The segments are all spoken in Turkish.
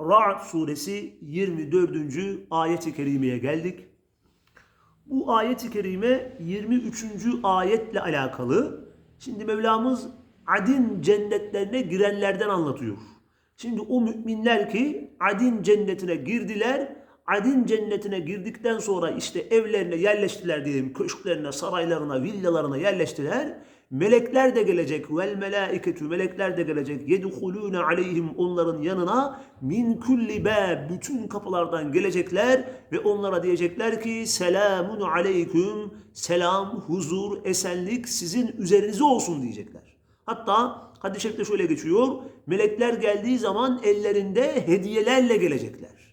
Ra'd suresi 24. ayet-i kerimeye geldik. Bu ayet-i kerime 23. ayetle alakalı. Şimdi Mevlamız adin cennetlerine girenlerden anlatıyor. Şimdi o müminler ki adin cennetine girdiler, adin cennetine girdikten sonra işte evlerine yerleştiler diyelim, köşklerine, saraylarına, villalarına yerleştiler. Melekler de gelecek. Vel melaiketü melekler de gelecek. Yedhulûne aleyhim onların yanına min kulli bab bütün kapılardan gelecekler ve onlara diyecekler ki selamun aleyküm selam, huzur, esenlik sizin üzerinize olsun diyecekler. Hatta hadis-i şöyle geçiyor. Melekler geldiği zaman ellerinde hediyelerle gelecekler.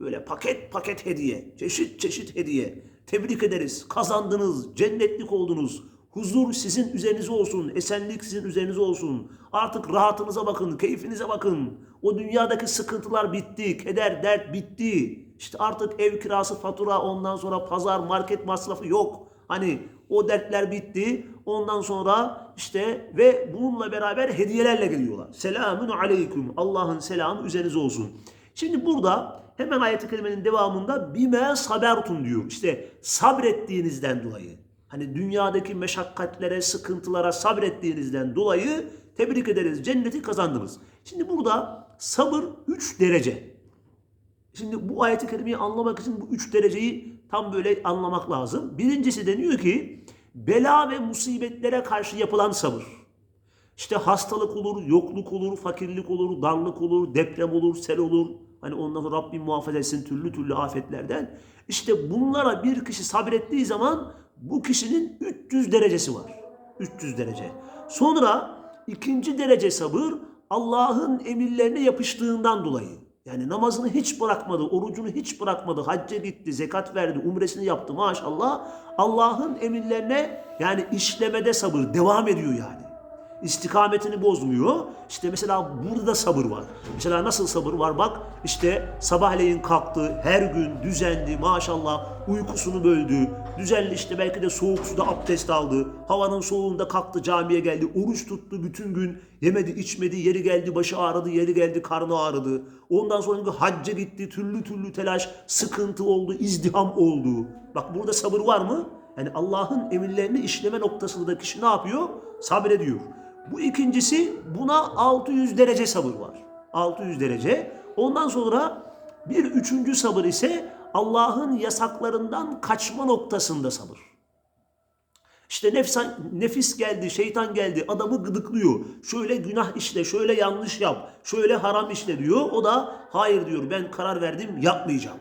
Böyle paket paket hediye, çeşit çeşit hediye. Tebrik ederiz, kazandınız, cennetlik oldunuz. Huzur sizin üzerinize olsun, esenlik sizin üzerinize olsun. Artık rahatınıza bakın, keyfinize bakın. O dünyadaki sıkıntılar bitti, keder, dert bitti. İşte artık ev kirası, fatura, ondan sonra pazar, market masrafı yok. Hani o dertler bitti. Ondan sonra işte ve bununla beraber hediyelerle geliyorlar. Selamun aleyküm. Allah'ın selamı üzerinize olsun. Şimdi burada hemen ayet-i kerimenin devamında bime sabertun diyor. İşte sabrettiğinizden dolayı. Hani dünyadaki meşakkatlere, sıkıntılara sabrettiğinizden dolayı tebrik ederiz. Cenneti kazandınız. Şimdi burada sabır 3 derece. Şimdi bu ayeti kerimeyi anlamak için bu üç dereceyi tam böyle anlamak lazım. Birincisi deniyor ki bela ve musibetlere karşı yapılan sabır. İşte hastalık olur, yokluk olur, fakirlik olur, darlık olur, deprem olur, sel olur. Hani ondan Rabbim muhafaza etsin türlü türlü afetlerden. İşte bunlara bir kişi sabrettiği zaman bu kişinin 300 derecesi var. 300 derece. Sonra ikinci derece sabır Allah'ın emirlerine yapıştığından dolayı. Yani namazını hiç bırakmadı, orucunu hiç bırakmadı, hacca gitti, zekat verdi, umresini yaptı maşallah. Allah'ın emirlerine yani işlemede sabır devam ediyor yani. İstikametini bozmuyor. İşte mesela burada sabır var. Mesela nasıl sabır var? Bak işte sabahleyin kalktı, her gün düzenli maşallah uykusunu böldü. Düzenli işte belki de soğuk suda abdest aldı. Havanın soğuğunda kalktı camiye geldi. Oruç tuttu bütün gün. Yemedi içmedi. Yeri geldi başı ağrıdı. Yeri geldi karnı ağrıdı. Ondan sonra hacca gitti. Türlü türlü telaş, sıkıntı oldu, izdiham oldu. Bak burada sabır var mı? Yani Allah'ın emirlerini işleme noktasında kişi ne yapıyor? Sabrediyor. Bu ikincisi buna 600 derece sabır var. 600 derece. Ondan sonra bir üçüncü sabır ise Allah'ın yasaklarından kaçma noktasında sabır. İşte nefsan, nefis geldi, şeytan geldi, adamı gıdıklıyor. Şöyle günah işle, şöyle yanlış yap, şöyle haram işle diyor. O da hayır diyor ben karar verdim yapmayacağım.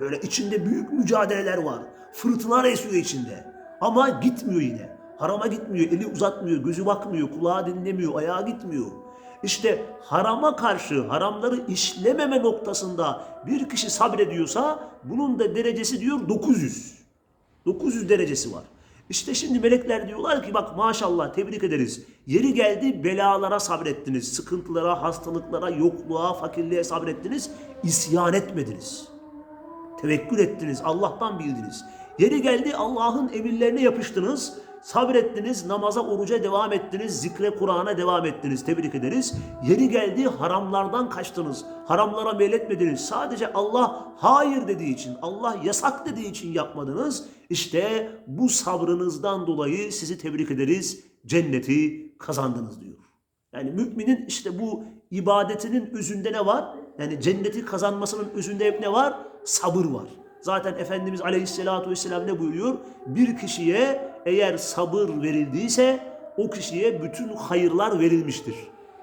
Böyle içinde büyük mücadeleler var. Fırtınalar esiyor içinde. Ama gitmiyor yine. Harama gitmiyor, eli uzatmıyor, gözü bakmıyor, kulağı dinlemiyor, ayağı gitmiyor. İşte harama karşı haramları işlememe noktasında bir kişi sabrediyorsa bunun da derecesi diyor 900. 900 derecesi var. İşte şimdi melekler diyorlar ki bak maşallah tebrik ederiz. Yeri geldi belalara sabrettiniz. Sıkıntılara, hastalıklara, yokluğa, fakirliğe sabrettiniz. İsyan etmediniz. Tevekkül ettiniz. Allah'tan bildiniz. Yeri geldi Allah'ın emirlerine yapıştınız. Sabrettiniz, namaza, oruca devam ettiniz, zikre, Kur'an'a devam ettiniz. Tebrik ederiz. Yeri geldi haramlardan kaçtınız. Haramlara meyletmediniz. Sadece Allah hayır dediği için, Allah yasak dediği için yapmadınız. İşte bu sabrınızdan dolayı sizi tebrik ederiz. Cenneti kazandınız diyor. Yani müminin işte bu ibadetinin özünde ne var? Yani cenneti kazanmasının özünde hep ne var? Sabır var. Zaten Efendimiz Aleyhisselatü Vesselam ne buyuruyor? Bir kişiye eğer sabır verildiyse o kişiye bütün hayırlar verilmiştir.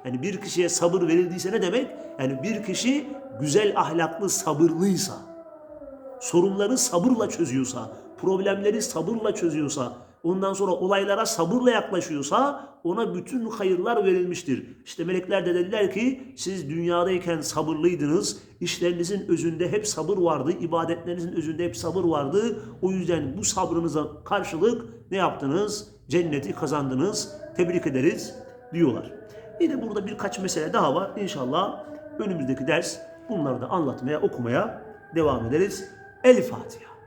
Yani bir kişiye sabır verildiyse ne demek? Yani bir kişi güzel ahlaklı, sabırlıysa, sorunları sabırla çözüyorsa, problemleri sabırla çözüyorsa, ondan sonra olaylara sabırla yaklaşıyorsa ona bütün hayırlar verilmiştir. İşte melekler de dediler ki siz dünyadayken sabırlıydınız. İşlerinizin özünde hep sabır vardı. ibadetlerinizin özünde hep sabır vardı. O yüzden bu sabrınıza karşılık ne yaptınız? Cenneti kazandınız. Tebrik ederiz diyorlar. Yine burada birkaç mesele daha var. İnşallah önümüzdeki ders bunları da anlatmaya, okumaya devam ederiz. El Fatiha.